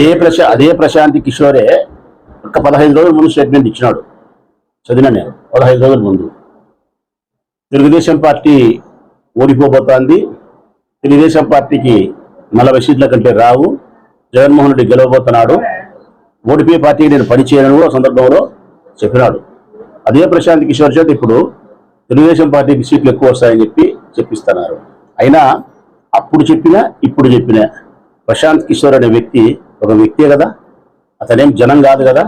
అదే ప్రశా అదే ప్రశాంతి కిషోరే ఒక పదహైదు రోజుల ముందు స్టేట్మెంట్ ఇచ్చినాడు. చదివిన నేను పదహైదు రోజుల ముందు. తెలుగుదేశం పార్టీ ఓడిపోబోతోంది. తెలుగుదేశం పార్టీకి నలభై సీట్ల కంటే రావు. జగన్మోహన్ రెడ్డి గెలవబోతున్నాడు. ఓడిపోయే పార్టీకి నేను పనిచేయను కూడా సందర్భంలో చెప్పినాడు. అదే ప్రశాంత్ కిషోర్ చేత ఇప్పుడు తెలుగుదేశం పార్టీకి సీట్లు ఎక్కువ వస్తాయని చెప్పి చెప్పిస్తున్నారు. అయినా అప్పుడు చెప్పినా ఇప్పుడు చెప్పినా ప్రశాంత్ కిషోర్ అనే వ్యక్తి ఒక వ్యక్తే కదా అతనేం జనం కాదు కదా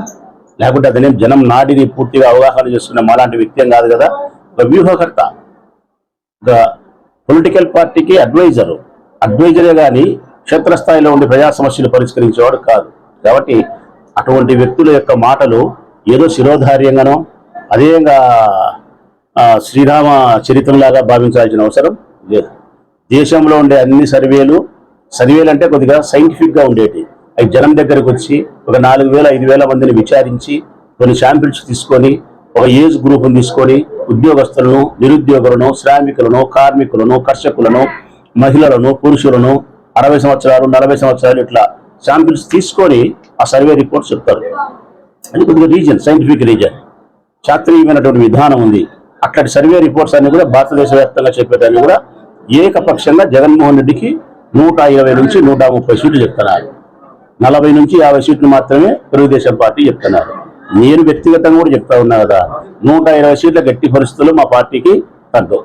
లేకుంటే అతనేం జనం నాటిని పూర్తిగా అవగాహన చేసుకున్న మాలాంటి వ్యక్తి కాదు కదా ఒక వ్యూహకర్త ఒక పొలిటికల్ పార్టీకి అడ్వైజర్ అడ్వైజరే కానీ క్షేత్రస్థాయిలో ఉండే ప్రజా సమస్యలు పరిష్కరించేవాడు కాదు. కాబట్టి అటువంటి వ్యక్తుల యొక్క మాటలు ఏదో శిరోధార్యంగానో అదేంగా శ్రీరామ చరిత్రలాగా భావించాల్సిన అవసరం లేదు. దేశంలో ఉండే అన్ని సర్వేలు సర్వేలు అంటే కొద్దిగా సైంటిఫిక్గా ఉండేటివి. అవి జనం దగ్గరకు వచ్చి ఒక నాలుగు వేల ఐదు వేల మందిని విచారించి కొన్ని శాంపిల్స్ తీసుకొని ఒక ఏజ్ గ్రూప్ను తీసుకొని ఉద్యోగస్తులను నిరుద్యోగులను శ్రామికులను కార్మికులను కర్షకులను మహిళలను పురుషులను అరవై సంవత్సరాలు నలభై సంవత్సరాలు ఇట్లా శాంపిల్స్ తీసుకొని ఆ సర్వే రిపోర్ట్స్ చెప్తారు. అది కొద్దిగా రీజన్ సైంటిఫిక్ రీజన్. శాస్త్రీయమైనటువంటి విధానం ఉంది. అట్లాంటి సర్వే రిపోర్ట్స్ అన్ని కూడా భారతదేశ వ్యాప్తంగా చెప్పేదాన్ని కూడా ఏకపక్షంగా జగన్మోహన్ రెడ్డికి నూట ఇరవై నుంచి నూట ముప్పై సీట్లు చెప్తున్నారు. నలభై నుంచి యాభై సీట్లు మాత్రమే తెలుగుదేశం పార్టీ చెప్తున్నారు. నేను వ్యక్తిగతంగా కూడా చెప్తా ఉన్నా కదా నూట ఇరవై సీట్ల గట్టి పరిస్థితులు మా పార్టీకి తగ్గవు.